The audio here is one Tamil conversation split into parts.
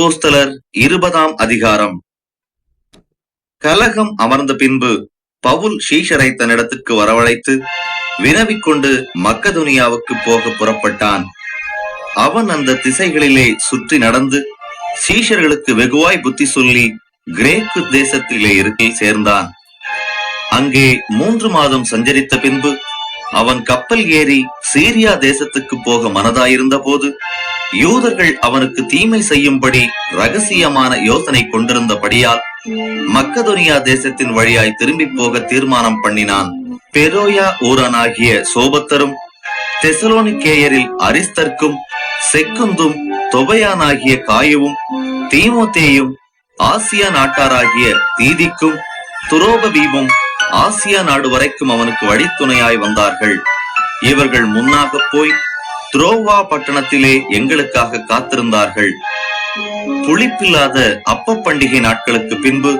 அப்போஸ்தலர் இருபதாம் அதிகாரம். கலகம் அமர்ந்த பின்பு பவுல் ஷீஷரை தன்னிடத்துக்கு வரவழைத்து வினவிக்கொண்டு மக்கதுனியாவுக்கு போக புறப்பட்டான். அவன் அந்த திசைகளிலே சுற்றி நடந்து சீஷர்களுக்கு வெகுவாய் புத்தி சொல்லி கிரேக்கு தேசத்திலே இருக்கை சேர்ந்தான். அங்கே மூன்று மாதம் சஞ்சரித்த பின்பு அவன் கப்பல் ஏறி சீரியா தேசத்துக்கு போக மனதாயிருந்த போது யூதர்கள் அவனுக்கு தீமை செய்யும்படி ரகசியமான யோசனை கொண்டிருந்தபடியால் மக்கதுனியா தேசத்தின் வழியாய் திரும்பி போக தீர்மானம் பண்ணினான். பெரோயா ஊரானாகிய சோபத்தரும் தெசலோனிக்கேயரில் அரிஸ்தர்க்கும் செக்குந்தும் தொபையானாகிய காயுவும் தீமோத்தேயும் ஆசியா நாட்டாராகிய தீதிக்கும் துரோபதீபும் ஆசியா நாடு வரைக்கும் அவனுக்கு வழித்துணையாய் வந்தார்கள். இவர்கள் முன்னாக போய் துரோவா பட்டணத்திலே எங்களுக்காக காத்திருந்தார்கள். புளிப்பில்லாத அப்ப பண்டிகை நாட்களுக்கு பின்பு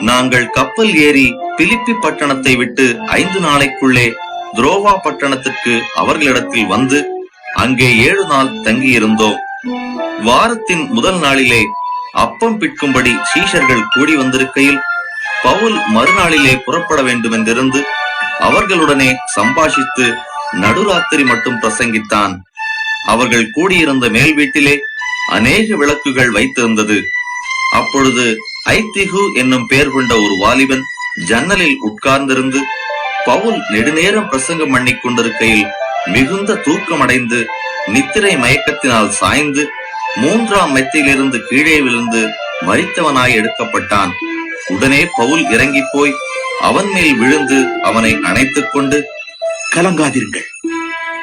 நாங்கள் கப்பல் ஏறி பிலிப்பி பட்டணத்தை விட்டு ஐந்து நாளைக்குள்ளே துரோவா பட்டணத்துக்கு அவர்களிடத்தில் வந்து அங்கே ஏழு நாள் தங்கியிருந்தோம். வாரத்தின் முதல் நாளிலே அப்பம் பிற்கும்படி சீஷர்கள் கூடி வந்திருக்கையில் பவுல் மறுநாளிலே புறப்பட வேண்டும் என்றிருந்து அவர்களுடனே சம்பாஷித்து நடுராத்திரி மட்டும் பிரசங்கித்தான். அவர்கள் கூடியிருந்த மேல் வீட்டிலே அநேக விளக்குகள் வைத்திருந்தது. அப்பொழுது ஐத்திகு என்னும் பெயர் கொண்ட ஒரு வாலிபன் ஜன்னலில் உட்கார்ந்திருந்து பவுல் நெடுநேரம் பிரசங்கம் பண்ணி கொண்டிருக்கையில் மிகுந்த தூக்கமடைந்து நித்திரை மயக்கத்தினால் சாய்ந்து மூன்றாம் மெத்தையிலிருந்து கீழே விழுந்து மறித்தவனாய் எடுக்கப்பட்டான். உடனே பவுல் இறங்கி போய் அவன் மேல் விழுந்து அவனை அணைத்துக் கொண்டு கலங்காதிருங்கள்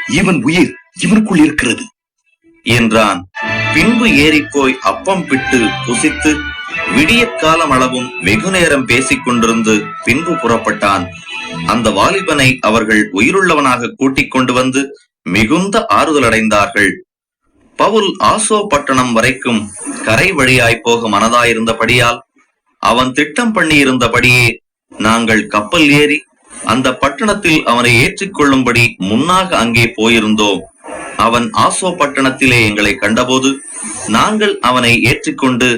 இவன் உயிர் இவனுக்குள் இருக்கிறது. என்றான். பின்பு ஏறிப்போய் அப்பம் பிட்டு புசித்து விடியற்காலம் அளவும் வெகு நேரம் பேசிக் கொண்டிருந்து பின்பு புறப்பட்டான். அந்த வாலிபனை அவர்கள் உயிருள்ளவனாக கூட்டிக் கொண்டு வந்து மிகுந்த ஆறுதல் அடைந்தார்கள். பவுல் ஆசோ பட்டணம் வரைக்கும் கரை வழியாய் போக மனதாயிருந்தபடியால் அவன் திட்டம் பண்ணியிருந்தபடியே நாங்கள் கப்பல் ஏறி அந்த பட்டணத்தில் அவனை ஏற்றிக்கொள்ளும்படி முன்னாக அங்கே போயிருந்தோம். அவன் ஆசோ பட்டணத்திலே எங்களை கண்டபோது நாங்கள் அவனை ஏற்றிக்கொண்டு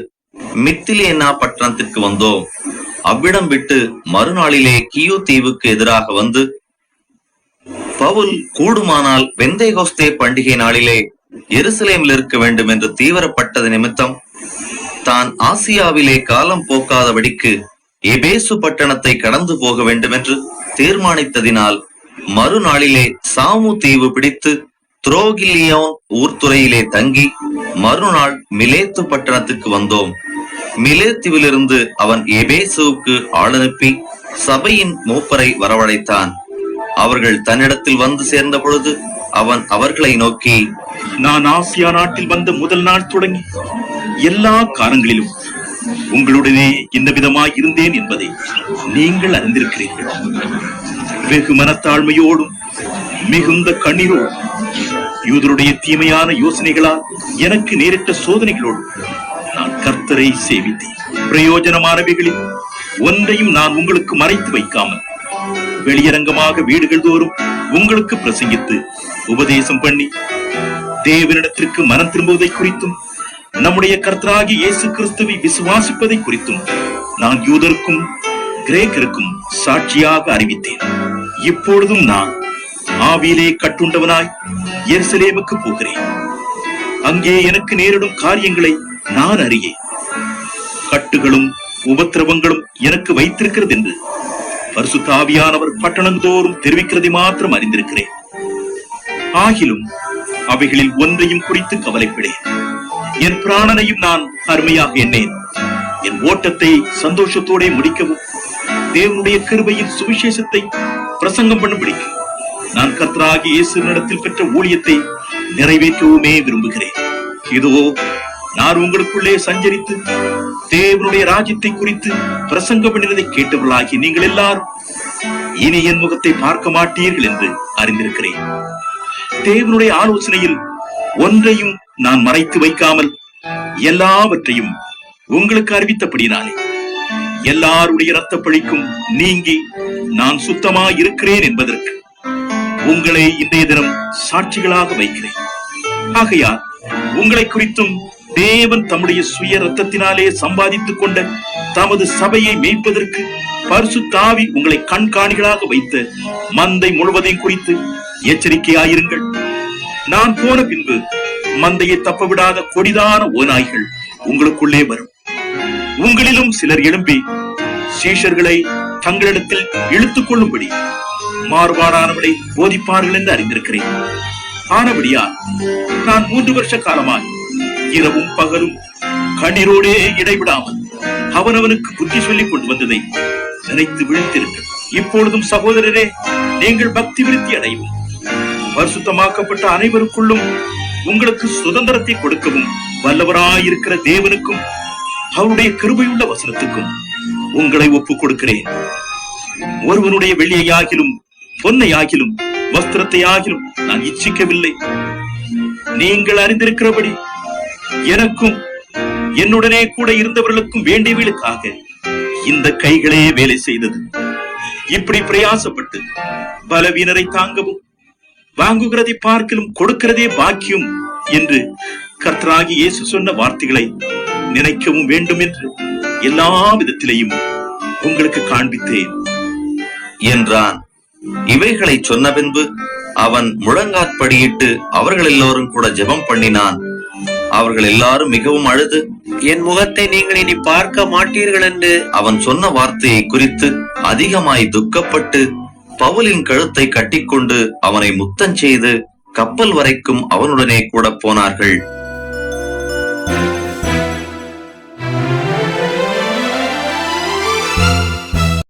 மித்திலேனா பட்டணத்திற்கு வந்தோம். அவ்விடம் விட்டு மறுநாளிலே கியு தீவுக்கு எதிராக வந்து பவுல் கூடுமானால் வெந்தைகோஸ்தே பண்டிகை நாளிலே எருசலேமில் இருக்க வேண்டும் என்று தீவிரப்பட்டது நிமித்தம் தான் ஆசியாவிலே காலம் போக்காதபடிக்கு எபேசு பட்டணத்தை கடந்து போக வேண்டும் என்று தீர்மானித்ததினால் மறுநாளிலே சாமு தீவு பிடித்து துரோகிலியோன் ஊர்துறையிலே தங்கி மறுநாள் மிலேத்து பட்டணத்துக்கு வந்தோம். மிலேத்துவிலிருந்து அவன் எபேசுவுக்கு ஆளனுப்பி சபையின் மூப்பரை வரவழைத்தான். அவர்கள் தன்னிடத்தில் வந்து சேர்ந்த பொழுது அவன் அவர்களை நோக்கி நான் ஆசியா நாட்டில் வந்த முதல் நாள் தொடங்கி எல்லா காலங்களிலும் உங்களுடனே இந்த விதமாய் இருந்தேன் என்பதை நீங்கள் அறிந்திருக்கிறீர்கள். வெகு மனத்தாழ்மையோடும் மிகுந்த கண்ணீரோடும் யூதருடைய தீமையான யோசனைகளால் எனக்கு நேரிட்ட சோதனைகளோடும் நான் கர்த்தரை சேவித்தேன். பிரயோஜனமானவைகளில் ஒன்றையும் நான் உங்களுக்கு மறைத்து வைக்காமல் வெளியரங்கமாக வீடுகள் தோறும் உங்களுக்கு பிரசங்கித்து உபதேசம் பண்ணி தேவனிடத்திற்கு மனம் திரும்புவதை குறித்தும் நம்முடைய கர்த்தராகி இயேசு கிறிஸ்துவை விசுவாசிப்பதை குறித்தும் நான் யூதருக்கும் கிரேக்கருக்கும் சாட்சியாக அறிவித்தேன். இப்பொழுதும் நான் ஆவியிலே கட்டுண்டவனாய் எருசலேமுக்கு போகிறேன். அங்கே எனக்கு நேரிடும் காரியங்களை நான் அறியேன். கட்டுகளும் உபத்திரவங்களும் எனக்கு வைத்திருக்கிறது என்று பரிசுத்த ஆவியானவர் பட்டணந்தோறும் தெரிவிக்கிறதை மாத்திரம் அறிந்திருக்கிறேன். ஆகிலும் அவைகளில் ஒன்றையும் குறித்து கவலைப்படேன். என் பிராணனையும் நான் அருமையாக எண்ணேன். என் ஓட்டத்தை சந்தோஷத்தோட முடிக்கவும் தேவனுடைய கிருபையின் சுவிசேஷத்தை பிரசங்கம் பண்ணும்படி நான் கத்ராகி இயேசு நடத்தில் பெற்ற ஊழியத்தை நிறைவேற்றவுமே விரும்புகிறேன். இதோ நான் உங்களுக்குள்ளே சஞ்சரித்து தேவனுடைய ராஜ்யத்தை குறித்து பிரசங்கம் பண்ணினதை கேட்டவர்களாகி நீங்கள் எல்லாரும் இனி என் முகத்தை பார்க்க மாட்டீர்கள் என்று அறிந்திருக்கிறேன். தேவனுடைய ஆலோசனையில் ஒன்றையும் நான் மறைத்து வைக்காமல் எல்லாவற்றையும் உங்களுக்கு அறிவித்தபடினாலே எல்லாருடைய இரத்த பழிக்கும் நீங்கி நான் சுத்தமா இருக்கிறேன் என்பதற்கு உங்களை இன்றைய தினம் சாட்சிகளாக வைக்கிறேன். ஆகையால் உங்களை குறித்தும் தேவன் தம்முடைய சுய ரத்தத்தினாலே சம்பாதித்துக் கொண்ட தமது சபையை மேய்ப்பதற்கு தாவி உங்களை கண்காணிகளாக வைத்த மந்தை முழுவதையும் குறித்து எச்சரிக்கையாயிருங்கள். நான் போன பின்பு மந்தையை தப்பவிடாத கொடிதான ஓநாய்கள் உங்களுக்குள்ளே வரும். உங்களிலும் சிலர் எழும்பி சீஷர்களை தங்களிடத்தில் இழுத்துக் கொள்ளும்படி மாறுபாடானவளை போதிப்பார்கள் என்று அறிந்திருக்கிறேன். ஆனபடியா நான் மூன்று வருஷ காலமாய் இரவும் பகலும் கண்ணீரோடே இடைவிடாமல் அவனவனுக்கு புத்தி சொல்லிக் கொண்டு வந்ததை நினைத்து விழித்திருங்கள். இப்பொழுதும் சகோதரரே நீங்கள் பக்தி விருத்தி அடைவோம் பரிசுத்தமாக்கப்பட்ட அனைவருக்குள்ளும் உங்களுக்கு சுதந்திரத்தை கொடுக்கவும் வல்லவராயிருக்கிற தேவனுக்கும் அவருடைய கிருபையுள்ள வசனத்துக்கும் உங்களை ஒப்புக் கொடுக்கிறேன் ஒருவனுடைய வெள்ளியையாகிலும் பொன்னையாகிலும் வஸ்திரத்தையாகிலும் நான் இச்சிக்கவில்லை. நீங்கள் அறிந்திருக்கிறபடி எனக்கும் என்னுடனே கூட இருந்தவர்களுக்கும் வேண்டியவர்களுக்காக இந்த கைகளே வேலை செய்தது. இப்படி பிரயாசப்பட்டு பலவீனரை தாங்கவும் வாங்குகிறதை பார்க்கலும் கொடுக்கிறதே பாக்கியம் என்று கர்த்தராகி இயேசு சொன்ன வார்த்தைகளை நினைக்கவும் வேண்டும் என்று எல்லா விதத்திலேயும் உங்களுக்கு காண்பித்தேன். என்றான். இவைகளை சொன்ன பின்பு அவன் முழங்காற்படியிட்டு அவர்கள் எல்லோரும் கூட ஜெபம் பண்ணினான். அவர்கள் எல்லாரும் மிகவும் அழுது என் முகத்தை நீங்கள் இனி பார்க்க மாட்டீர்கள் என்று அவன் சொன்ன வார்த்தையை குறித்து அதிகமாய் துக்கப்பட்டு பவுலின் கழுத்தை கட்டிக்கொண்டு அவனை முத்தம் செய்து கப்பல் வரைக்கும் அவனுடனே கூட போனார்கள்.